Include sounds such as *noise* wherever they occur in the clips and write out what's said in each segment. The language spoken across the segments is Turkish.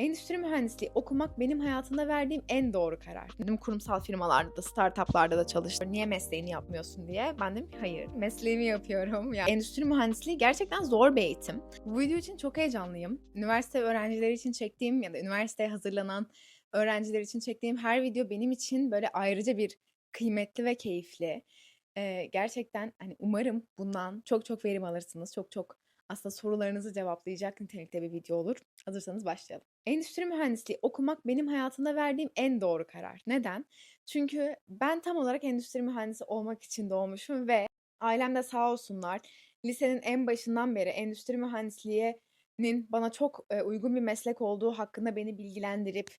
Endüstri mühendisliği okumak benim hayatımda verdiğim en doğru karar. Dedim kurumsal firmalarda da, startuplarda da çalıştım. Niye mesleğini yapmıyorsun diye. Ben dedim hayır, mesleğimi yapıyorum. Yani endüstri mühendisliği gerçekten zor bir eğitim. Bu video için çok heyecanlıyım. Üniversite öğrencileri için çektiğim ya da üniversiteye hazırlanan öğrenciler için çektiğim her video benim için böyle ayrıca bir kıymetli ve keyifli. Ee, gerçekten hani umarım bundan çok çok verim alırsınız. Çok çok aslında sorularınızı cevaplayacak nitelikte bir video olur. Hazırsanız başlayalım. Endüstri mühendisliği okumak benim hayatımda verdiğim en doğru karar. Neden? Çünkü ben tam olarak endüstri mühendisi olmak için doğmuşum ve ailem de sağ olsunlar lisenin en başından beri endüstri mühendisliğinin bana çok uygun bir meslek olduğu hakkında beni bilgilendirip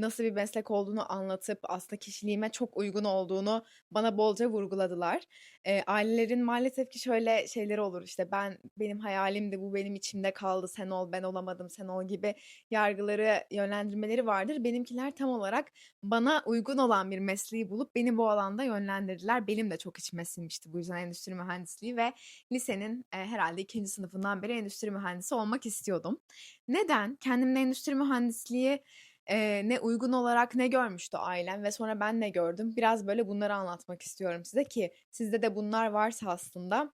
nasıl bir meslek olduğunu anlatıp aslında kişiliğime çok uygun olduğunu bana bolca vurguladılar. Eee, ailelerin maalesef ki şöyle şeyleri olur işte ben benim hayalimdi bu benim içimde kaldı sen ol ben olamadım sen ol gibi yargıları yönlendirmeleri vardır. Benimkiler tam olarak bana uygun olan bir mesleği bulup beni bu alanda yönlendirdiler. Benim de çok içime sinmişti bu yüzden endüstri mühendisliği ve lisenin eee, herhalde ikinci sınıfından beri endüstri mühendisi olmak istiyordum. Neden? Kendimde endüstri mühendisliği Eee, ne uygun olarak ne görmüştü ailem ve sonra ben ne gördüm? Biraz böyle bunları anlatmak istiyorum size ki sizde de bunlar varsa aslında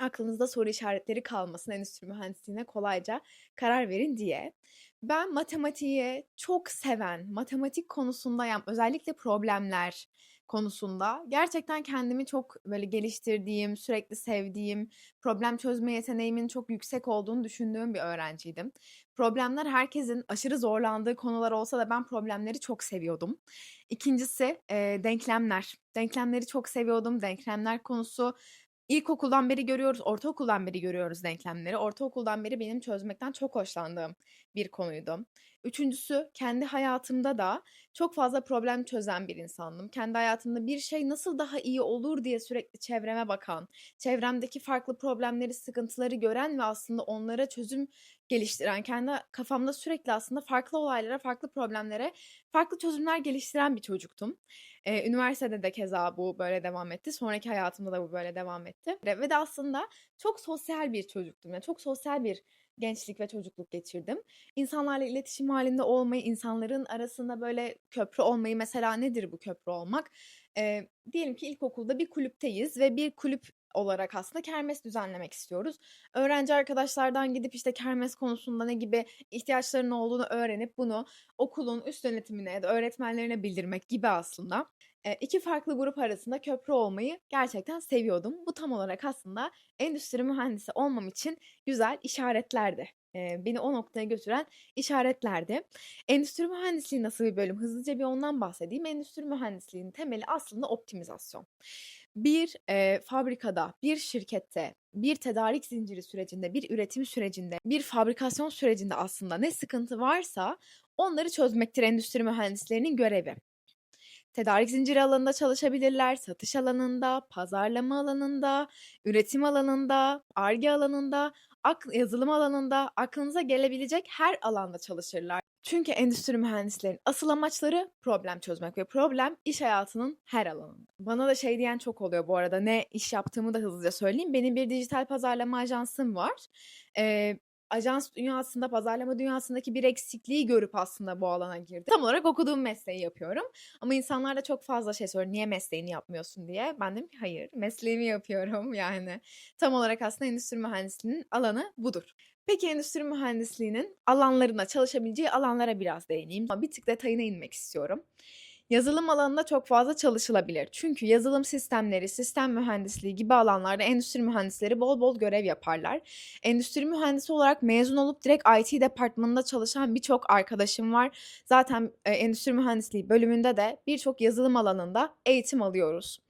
aklınızda soru işaretleri kalmasın, endüstri mühendisliğine kolayca karar verin diye. Ben matematiği çok seven, matematik konusunda yani özellikle problemler konusunda gerçekten kendimi çok böyle geliştirdiğim, sürekli sevdiğim, problem çözme yeteneğimin çok yüksek olduğunu düşündüğüm bir öğrenciydim. Problemler herkesin aşırı zorlandığı konular olsa da ben problemleri çok seviyordum. İkincisi eee, denklemler. Denklemleri çok seviyordum. Denklemler konusu İlkokuldan beri görüyoruz, ortaokuldan beri görüyoruz denklemleri. Ortaokuldan beri benim çözmekten çok hoşlandığım bir konuydu. Üçüncüsü, kendi hayatımda da çok fazla problem çözen bir insandım. Kendi hayatımda bir şey nasıl daha iyi olur diye sürekli çevreme bakan, çevremdeki farklı problemleri, sıkıntıları gören ve aslında onlara çözüm geliştiren, kendi kafamda sürekli aslında farklı olaylara, farklı problemlere farklı çözümler geliştiren bir çocuktum. Eee, üniversitede de keza bu böyle devam etti. Sonraki hayatımda da bu böyle devam etti ve de aslında çok sosyal bir çocuktum. Yani çok sosyal bir gençlik ve çocukluk geçirdim. İnsanlarla iletişim halinde olmayı, insanların arasında böyle köprü olmayı mesela nedir bu köprü olmak? Eee, diyelim ki ilkokulda bir kulüpteyiz ve bir kulüp olarak aslında kermes düzenlemek istiyoruz. Öğrenci arkadaşlardan gidip işte kermes konusunda ne gibi ihtiyaçlarının olduğunu öğrenip bunu okulun üst yönetimine ya da öğretmenlerine bildirmek gibi aslında. Eee, 2 farklı grup arasında köprü olmayı gerçekten seviyordum. Bu tam olarak aslında endüstri mühendisi olmam için güzel işaretlerdi. Beni o noktaya götüren işaretlerdi. Endüstri mühendisliği nasıl bir bölüm? Hızlıca bir ondan bahsedeyim. Endüstri mühendisliğinin temeli aslında optimizasyon. Bir, eee, fabrikada, bir şirkette, bir tedarik zinciri sürecinde, bir üretim sürecinde, bir fabrikasyon sürecinde aslında ne sıkıntı varsa onları çözmektir endüstri mühendislerinin görevi. Tedarik zinciri alanında çalışabilirler, satış alanında, pazarlama alanında, üretim alanında, Ar-Ge alanında, yazılım alanında, aklınıza gelebilecek her alanda çalışırlar. Çünkü endüstri mühendislerinin asıl amaçları problem çözmek ve problem iş hayatının her alanında. Bana da şey diyen çok oluyor bu arada. Ne iş yaptığımı da hızlıca söyleyeyim. Benim bir dijital pazarlama ajansım var. Eee ajans dünyasında, pazarlama dünyasındaki bir eksikliği görüp aslında bu alana girdim. Tam olarak okuduğum mesleği yapıyorum. Ama insanlar da çok fazla şey soruyor. Niye mesleğini yapmıyorsun diye. Ben dedim ki hayır, mesleğimi yapıyorum *laughs* yani. Tam olarak aslında endüstri mühendisliğinin alanı budur. Peki endüstri mühendisliğinin alanlarına, çalışabileceği alanlara biraz değineyim. Ama bir tık detayına inmek istiyorum. Yazılım alanında çok fazla çalışılabilir. Çünkü yazılım sistemleri, sistem mühendisliği gibi alanlarda endüstri mühendisleri bol bol görev yaparlar. Endüstri mühendisi olarak mezun olup direkt IT departmanında çalışan birçok arkadaşım var. Zaten e, endüstri mühendisliği bölümünde de birçok yazılım alanında eğitim alıyoruz.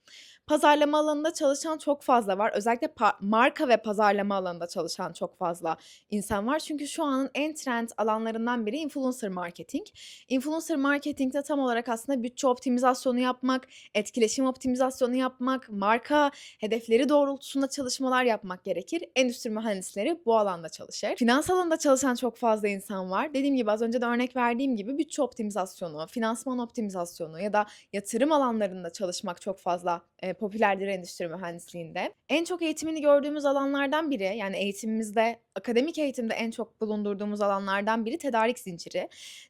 Pazarlama alanında çalışan çok fazla var. Özellikle marka ve pazarlama alanında çalışan çok fazla insan var. Çünkü şu anın en trend alanlarından biri influencer marketing. Influencer marketingde tam olarak aslında bütçe optimizasyonu yapmak, etkileşim optimizasyonu yapmak, marka hedefleri doğrultusunda çalışmalar yapmak gerekir. Endüstri mühendisleri bu alanda çalışır. Finans alanında çalışan çok fazla insan var. Dediğim gibi az önce de örnek verdiğim gibi bütçe optimizasyonu, finansman optimizasyonu ya da yatırım alanlarında çalışmak çok fazla e, popülerdir endüstri mühendisliğinde. En çok eğitimini gördüğümüz alanlardan biri, yani eğitimimizde, akademik eğitimde en çok bulundurduğumuz alanlardan biri tedarik zinciri.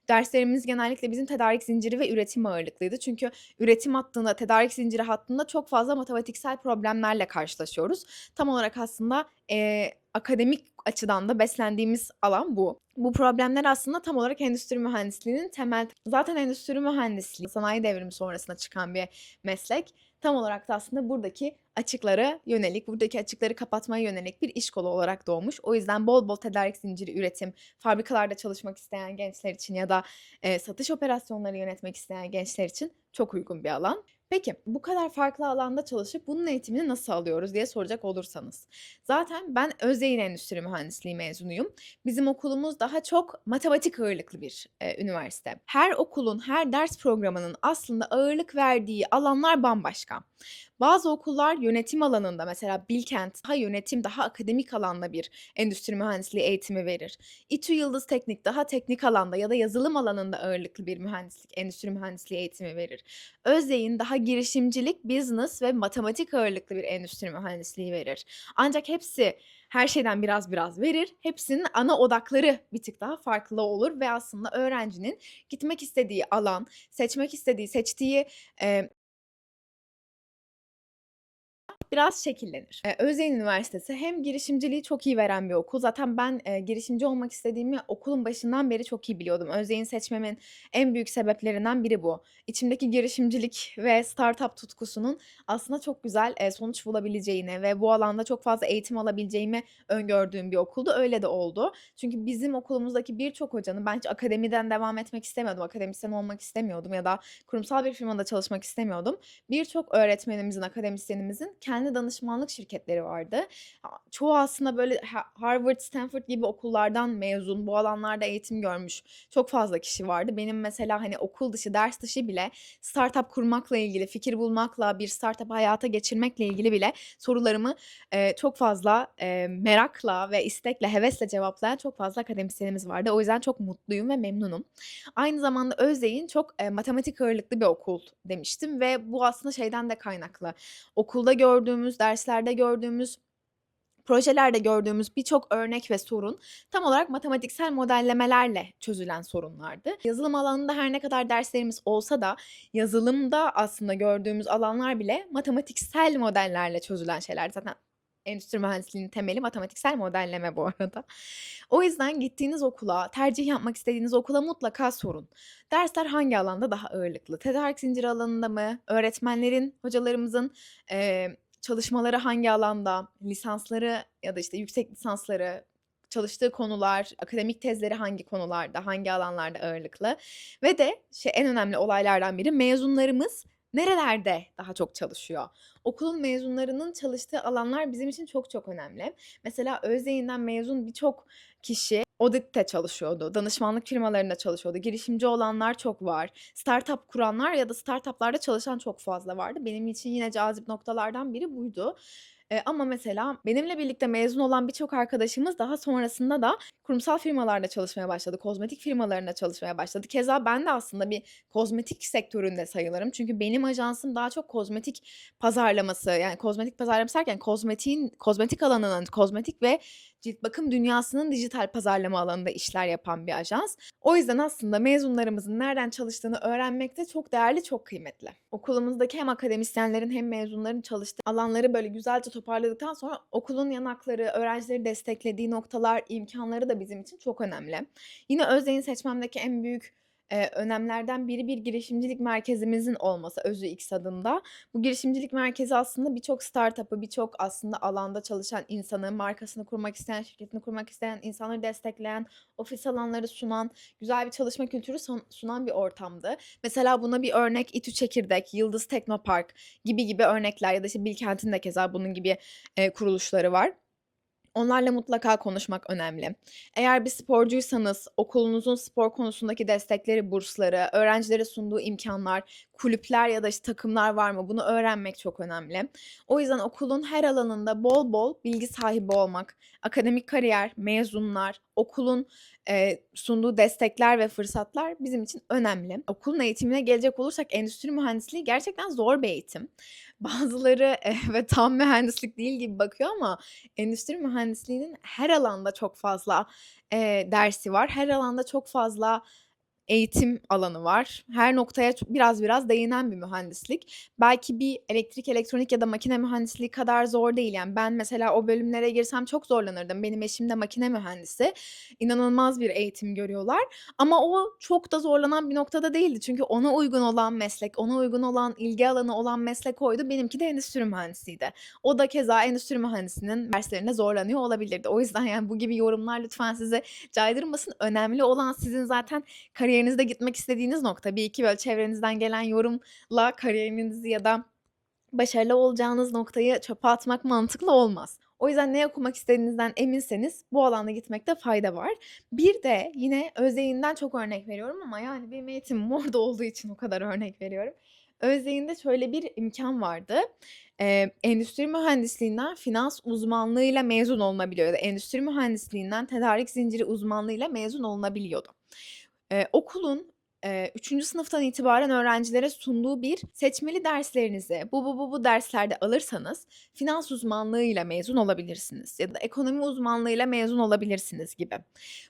Derslerimiz genellikle bizim tedarik zinciri ve üretim ağırlıklıydı. Çünkü üretim hattında, tedarik zinciri hattında çok fazla matematiksel problemlerle karşılaşıyoruz. Tam olarak aslında eee, akademik açıdan da beslendiğimiz alan bu. Bu problemler aslında tam olarak endüstri mühendisliğinin temel zaten endüstri mühendisliği sanayi devrimi sonrasında çıkan bir meslek. Tam olarak da aslında buradaki açıklara yönelik, buradaki açıkları kapatmaya yönelik bir iş kolu olarak doğmuş. O yüzden bol bol tedarik zinciri üretim, fabrikalarda çalışmak isteyen gençler için ya da eee, satış operasyonları yönetmek isteyen gençler için çok uygun bir alan. Peki bu kadar farklı alanda çalışıp bunun eğitimini nasıl alıyoruz diye soracak olursanız. Zaten ben Özyeğin Endüstri Mühendisliği mezunuyum. Bizim okulumuz daha çok matematik ağırlıklı bir e, üniversite. Her okulun, her ders programının aslında ağırlık verdiği alanlar bambaşka. Bazı okullar yönetim alanında mesela Bilkent daha yönetim, daha akademik alanda bir endüstri mühendisliği eğitimi verir. İTÜ Yıldız Teknik daha teknik alanda ya da yazılım alanında ağırlıklı bir mühendislik, endüstri mühendisliği eğitimi verir. Özyeğin daha girişimcilik, business ve matematik ağırlıklı bir endüstri mühendisliği verir. Ancak hepsi her şeyden biraz biraz verir. Hepsinin ana odakları bir tık daha farklı olur ve aslında öğrencinin gitmek istediği alan, seçmek istediği, seçtiği e, biraz şekillenir. Eee, Özyeğin Üniversitesi hem girişimciliği çok iyi veren bir okul. Zaten ben, eee, girişimci olmak istediğimi okulun başından beri çok iyi biliyordum. Özyeğin seçmemin en büyük sebeplerinden biri bu. İçimdeki girişimcilik ve startup tutkusunun aslında çok güzel, eee, sonuç bulabileceğini ve bu alanda çok fazla eğitim alabileceğimi öngördüğüm bir okuldu. Öyle de oldu. Çünkü bizim okulumuzdaki birçok hocanın ben hiç akademiden devam etmek istemiyordum, akademisyen olmak istemiyordum ya da kurumsal bir firmada çalışmak istemiyordum. Birçok öğretmenimizin, akademisyenimizin kendi danışmanlık şirketleri vardı. Çoğu aslında böyle ha Harvard, Stanford gibi okullardan mezun, bu alanlarda eğitim görmüş çok fazla kişi vardı. Benim mesela, hani, okul dışı, ders dışı bile startup kurmakla ilgili, fikir bulmakla, bir startup'ı hayata geçirmekle ilgili bile sorularımı, eee, çok fazla, eee, merakla ve istekle, hevesle cevaplayan çok fazla akademisyenimiz vardı. O yüzden çok mutluyum ve memnunum. Aynı zamanda Özyeğin çok, eee, matematik ağırlıklı bir okul demiştim ve bu aslında şeyden de kaynaklı. Okulda gördüğümüz, derslerde gördüğümüz, projelerde gördüğümüz birçok örnek ve sorun tam olarak matematiksel modellemelerle çözülen sorunlardı. Yazılım alanında her ne kadar derslerimiz olsa da yazılımda aslında gördüğümüz alanlar bile matematiksel modellerle çözülen şeyler. Zaten endüstri mühendisliğinin temeli matematiksel modelleme bu arada. O yüzden gittiğiniz okula, tercih yapmak istediğiniz okula mutlaka sorun. Dersler hangi alanda daha ağırlıklı? Tedarik zinciri alanında mı? Öğretmenlerin, hocalarımızın, eee, çalışmaları hangi alanda? Lisansları ya da, işte, yüksek lisansları, çalıştığı konular, akademik tezleri hangi konularda, hangi alanlarda ağırlıklı? Ve de şey en önemli olaylardan biri mezunlarımız nerelerde daha çok çalışıyor? Okulun mezunlarının çalıştığı alanlar bizim için çok çok önemli. Mesela Özyeğin'den mezun birçok kişi audit'te çalışıyordu, danışmanlık firmalarında çalışıyordu. Girişimci olanlar çok var. Startup kuranlar ya da startup'larda çalışan çok fazla vardı. Benim için yine cazip noktalardan biri buydu. Eee, ama mesela benimle birlikte mezun olan birçok arkadaşımız daha sonrasında da kurumsal firmalarda çalışmaya başladı. Kozmetik firmalarında çalışmaya başladı. Keza ben de aslında bir kozmetik sektöründe sayılırım. Çünkü benim ajansım daha çok kozmetik pazarlaması, yani kozmetik pazarlaması derken kozmetiğin kozmetik alanının, kozmetik ve cilt bakım dünyasının dijital pazarlama alanında işler yapan bir ajans. O yüzden aslında mezunlarımızın nereden çalıştığını öğrenmek de çok değerli, çok kıymetli. Okulumuzdaki hem akademisyenlerin hem mezunların çalıştığı alanları böyle güzelce toparladıktan sonra okulun yanakları, öğrencileri desteklediği noktalar, imkânları da bizim için çok önemli. Yine Özyeğin seçmemdeki en büyük, eee, önemlerden biri bir girişimcilik merkezimizin olması OzüX adında. Bu girişimcilik merkezi aslında birçok startup'ı, birçok aslında alanda çalışan insanı, markasını kurmak isteyen, şirketini kurmak isteyen insanları destekleyen, ofis alanları sunan, güzel bir çalışma kültürü son sunan bir ortamdı. Mesela buna bir örnek İTÜ Çekirdek, Yıldız Teknopark gibi gibi örnekler ya da, işte, Bilkent'in de keza bunun gibi, eee, kuruluşları var. Onlarla mutlaka konuşmak önemli. Eğer bir sporcuysanız okulunuzun spor konusundaki destekleri, bursları, öğrencilere sunduğu imkânlar, kulüpler ya da, işte, takımlar var mı bunu öğrenmek çok önemli. O yüzden okulun her alanında bol bol bilgi sahibi olmak, akademik kariyer, mezunlar, okulun, eee, sunduğu destekler ve fırsatlar bizim için önemli. Okulun eğitimine gelecek olursak endüstri mühendisliği gerçekten zor bir eğitim. *laughs* Bazıları evet tam mühendislik değil gibi bakıyor ama endüstri mühendisliğinin her alanda çok fazla, eee, dersi var. Her alanda çok fazla eğitim alanı var. Her noktaya biraz biraz değinen bir mühendislik. Belki bir elektrik, elektronik ya da makine mühendisliği kadar zor değil. Yani ben mesela o bölümlere girsem çok zorlanırdım. Benim eşim de makine mühendisi. İnanılmaz bir eğitim görüyorlar ama o çok da zorlanan bir noktada değildi. Çünkü ona uygun olan meslek, ona uygun olan ilgi alanı olan meslek oydu. Benimki de endüstri mühendisiydi. O da keza endüstri mühendisliğinin derslerinde zorlanıyor olabilirdi. O yüzden yani bu gibi yorumlar lütfen sizi caydırmasın. Önemli olan sizin zaten kariyerinizde gitmek istediğiniz nokta. Bir iki böyle çevrenizden gelen yorumla kariyerinizi ya da başarılı olacağınız noktayı çöpe atmak mantıklı olmaz. O yüzden ne okumak istediğinizden eminseniz bu alanda gitmekte fayda var. Bir de yine Özyeğin'den çok örnek veriyorum ama yani benim eğitimim *laughs* orada olduğu için o kadar örnek veriyorum. Özyeğin'de şöyle bir imkan vardı. Eee, endüstri mühendisliğinden finans uzmanlığıyla mezun olunabiliyordu. Endüstri mühendisliğinden tedarik zinciri uzmanlığıyla mezun olunabiliyordu. Eee, okulun, eee, 3. sınıftan itibaren öğrencilere sunduğu bir seçmeli derslerinizi bu, bu, bu, bu derslerde alırsanız finans uzmanlığıyla mezun olabilirsiniz ya da ekonomi uzmanlığıyla mezun olabilirsiniz gibi.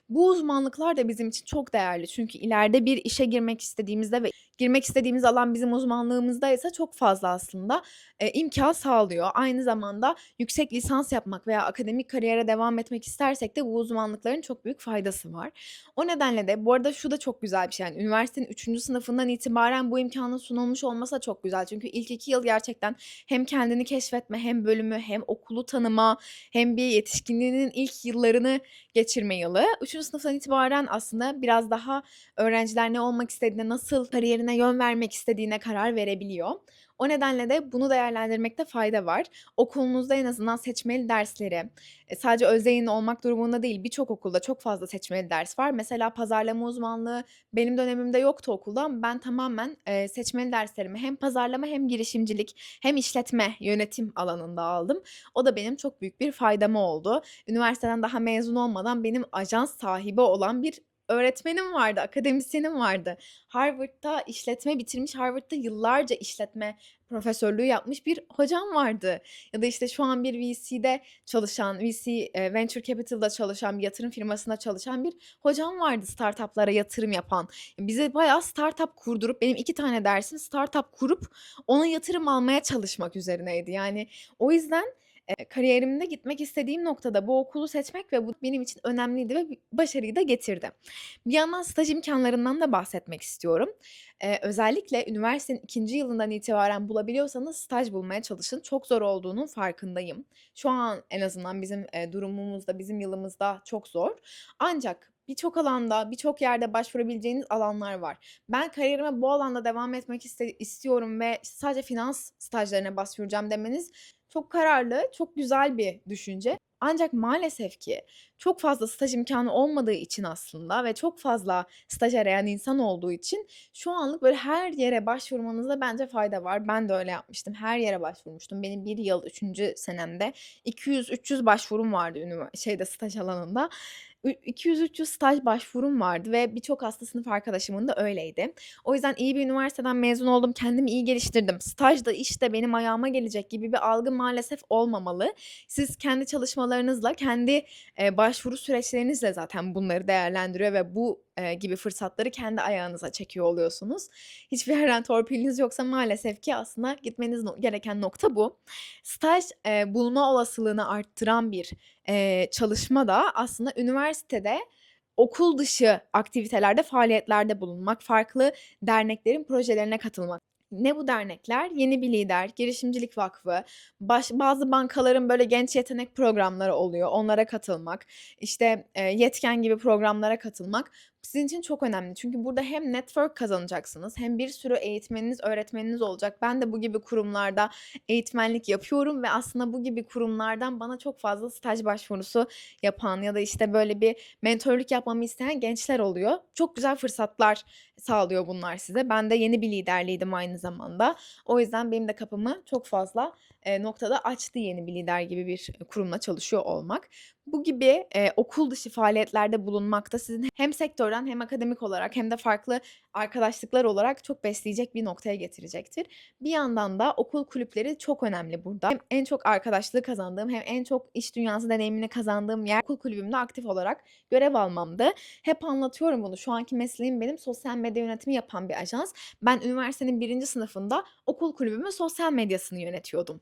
Bu uzmanlıklar da bizim için çok değerli çünkü ileride bir işe girmek istediğimizde ve girmek istediğimiz alan bizim uzmanlığımızdaysa çok fazla aslında, eee, imkân sağlıyor. Aynı zamanda yüksek lisans yapmak veya akademik kariyere devam etmek istersek de bu uzmanlıkların çok büyük faydası var. O nedenle de bu arada şu da çok güzel bir şey, yani üniversitenin 3. sınıfından itibaren bu imkânın sunulmuş olması da çok güzel. Çünkü ilk 2 yıl gerçekten hem kendini keşfetme hem bölümü hem okulu tanıma hem bir yetişkinliğinin ilk yıllarını geçirme yılı. 3. sınıftan itibaren aslında biraz daha öğrenciler ne olmak istediğine, nasıl kariyerine yön vermek istediğine karar verebiliyor. O nedenle de bunu değerlendirmekte fayda var. Okulunuzda en azından seçmeli dersleri, eee, sadece Özyeğin olmak durumunda değil, birçok okulda çok fazla seçmeli ders var. Mesela pazarlama uzmanlığı benim dönemimde yoktu okulda ben tamamen, eee, seçmeli derslerimi hem pazarlama hem girişimcilik hem işletme, yönetim alanında aldım. O da benim çok büyük bir faydama oldu. Üniversiteden daha mezun olmadan benim ajans sahibi olan bir öğretmenim vardı, akademisyenim vardı. Harvard'da işletme bitirmiş, Harvard'da yıllarca işletme profesörlüğü yapmış bir hocam vardı. Ya da işte şu an bir VC'de çalışan, VC, eee, venture capital'da çalışan, bir yatırım firmasında çalışan bir hocam vardı startup'lara yatırım yapan. Bize bayağı startup kurdurup benim 2 tane dersim startup kurup ona yatırım almaya çalışmak üzerineydi. Yani o yüzden, kariyerimde gitmek istediğim noktada bu okulu seçmek ve bu benim için önemliydi ve başarıyı da getirdi. Bir yandan staj imkânlarından da bahsetmek istiyorum. Eee, özellikle üniversitenin 2. yılından itibaren bulabiliyorsanız staj bulmaya çalışın. Çok zor olduğunun farkındayım. Şu an en azından bizim, eee, durumumuzda, bizim yılımızda çok zor. Ancak birçok alanda, birçok yerde başvurabileceğiniz alanlar var. Ben kariyerime bu alanda devam etmek iste istiyorum ve sadece finans stajlarına başvuracağım demeniz çok kararlı, çok güzel bir düşünce. Ancak maalesef ki çok fazla staj imkânı olmadığı için aslında ve çok fazla staj arayan insan olduğu için şu anlık böyle her yere başvurmanızda bence fayda var. Ben de öyle yapmıştım. Her yere başvurmuştum. Benim 1 yıl 3. senemde 200-300 başvurum vardı şeyde staj alanında. Ü 200-300 staj başvurum vardı ve birçok aslında sınıf arkadaşımın da öyleydi. O yüzden iyi bir üniversiteden mezun oldum, kendimi iyi geliştirdim, staj da iş de benim ayağıma gelecek gibi bir algı maalesef olmamalı. Siz kendi çalışmalarınızla, kendi, eee, başvuru süreçlerinizle zaten bunları değerlendiriyor ve bu, eee, gibi fırsatları kendi ayağınıza çekiyor oluyorsunuz. Hiçbir yerden torpiliniz yoksa maalesef ki aslında gitmeniz gereken nokta bu. Staj, eee, bulma olasılığını arttıran bir, eee, çalışma da aslında üniversitede okul dışı aktivitelerde, faaliyetlerde bulunmak, farklı derneklerin projelerine katılmak. Ne bu dernekler? Yeni Bir Lider, Girişimcilik Vakfı, baş bazı bankaların böyle genç yetenek programları oluyor, onlara katılmak, işte, eee, Yetken gibi programlara katılmak sizin için çok önemli. Çünkü burada hem network kazanacaksınız hem bir sürü eğitmeniniz, öğretmeniniz olacak. Ben de bu gibi kurumlarda eğitmenlik yapıyorum ve aslında bu gibi kurumlardan bana çok fazla staj başvurusu yapan ya da işte böyle bir mentörlük yapmamı isteyen gençler oluyor. Çok güzel fırsatlar sağlıyor bunlar size. Ben de Yeni Bir Lider'liydim aynı zamanda. O yüzden benim de kapımı çok fazla, noktada açtı Yeni Bir Lider gibi bir kurumla çalışıyor olmak. Bu gibi, eee, okul dışı faaliyetlerde bulunmak da sizin hem sektörden hem akademik olarak hem de farklı arkadaşlıklar olarak çok besleyecek bir noktaya getirecektir. Bir yandan da okul kulüpleri çok önemli burada. Hem en çok arkadaşlığı kazandığım hem en çok iş dünyası deneyimini kazandığım yer okul kulübümde aktif olarak görev almamdı. Hep anlatıyorum bunu. Şu anki mesleğim benim sosyal medya yönetimi yapan bir ajans. Ben üniversitenin 1. sınıfında okul kulübümün sosyal medyasını yönetiyordum.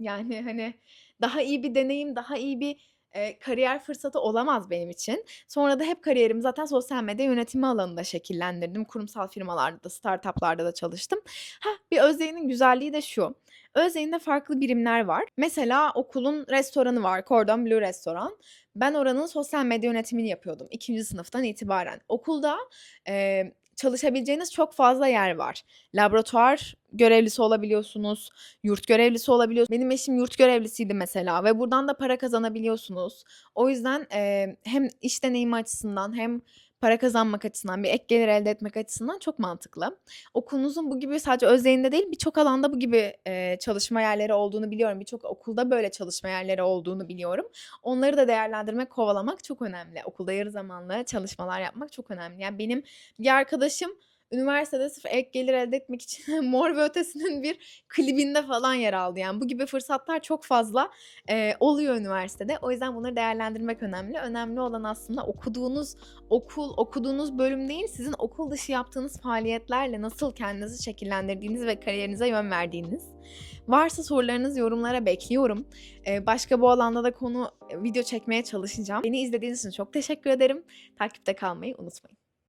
Yani, hani, daha iyi bir deneyim, daha iyi bir, eee, kariyer fırsatı olamaz benim için. Sonra da hep kariyerimi zaten sosyal medya yönetimi alanında şekillendirdim. Kurumsal firmalarda da, startup'larda da çalıştım. Hah, bir Özyeğin'in güzelliği de şu, Özyeğin'de farklı birimler var. Mesela okulun restoranı var, Cordon Bleu restoran. Ben oranın sosyal medya yönetimini yapıyordum 2. sınıftan itibaren. Okulda, eee, çalışabileceğiniz çok fazla yer var. Laboratuvar görevlisi olabiliyorsunuz, yurt görevlisi olabiliyor Benim eşim yurt görevlisiydi mesela ve buradan da para kazanabiliyorsunuz. O yüzden, eee, hem iş deneyimi açısından hem para kazanmak açısından, bir ek gelir elde etmek açısından çok mantıklı. Okulunuzun bu gibi sadece Özyeğin'de değil birçok alanda bu gibi, eee, çalışma yerleri olduğunu biliyorum. Birçok okulda böyle çalışma yerleri olduğunu biliyorum. Onları da değerlendirmek, kovalamak çok önemli. Okulda yarı zamanlı çalışmalar yapmak çok önemli. Yani benim bir arkadaşım üniversitede sırf ek gelir elde etmek için *laughs* Mor ve Ötesi'nin bir klibinde falan yer aldı. Yani bu gibi fırsatlar çok fazla, eee, oluyor üniversitede. O yüzden bunları değerlendirmek önemli. Önemli olan aslında okuduğunuz okul, okuduğunuz bölüm değil, sizin okul dışı yaptığınız faaliyetlerle nasıl kendinizi şekillendirdiğiniz ve kariyerinize yön verdiğiniz. Varsa sorularınız yorumlara bekliyorum. Eee, başka bu alanda da konu, video çekmeye çalışacağım. Beni izlediğiniz için çok teşekkür ederim. Takipte kalmayı unutmayın.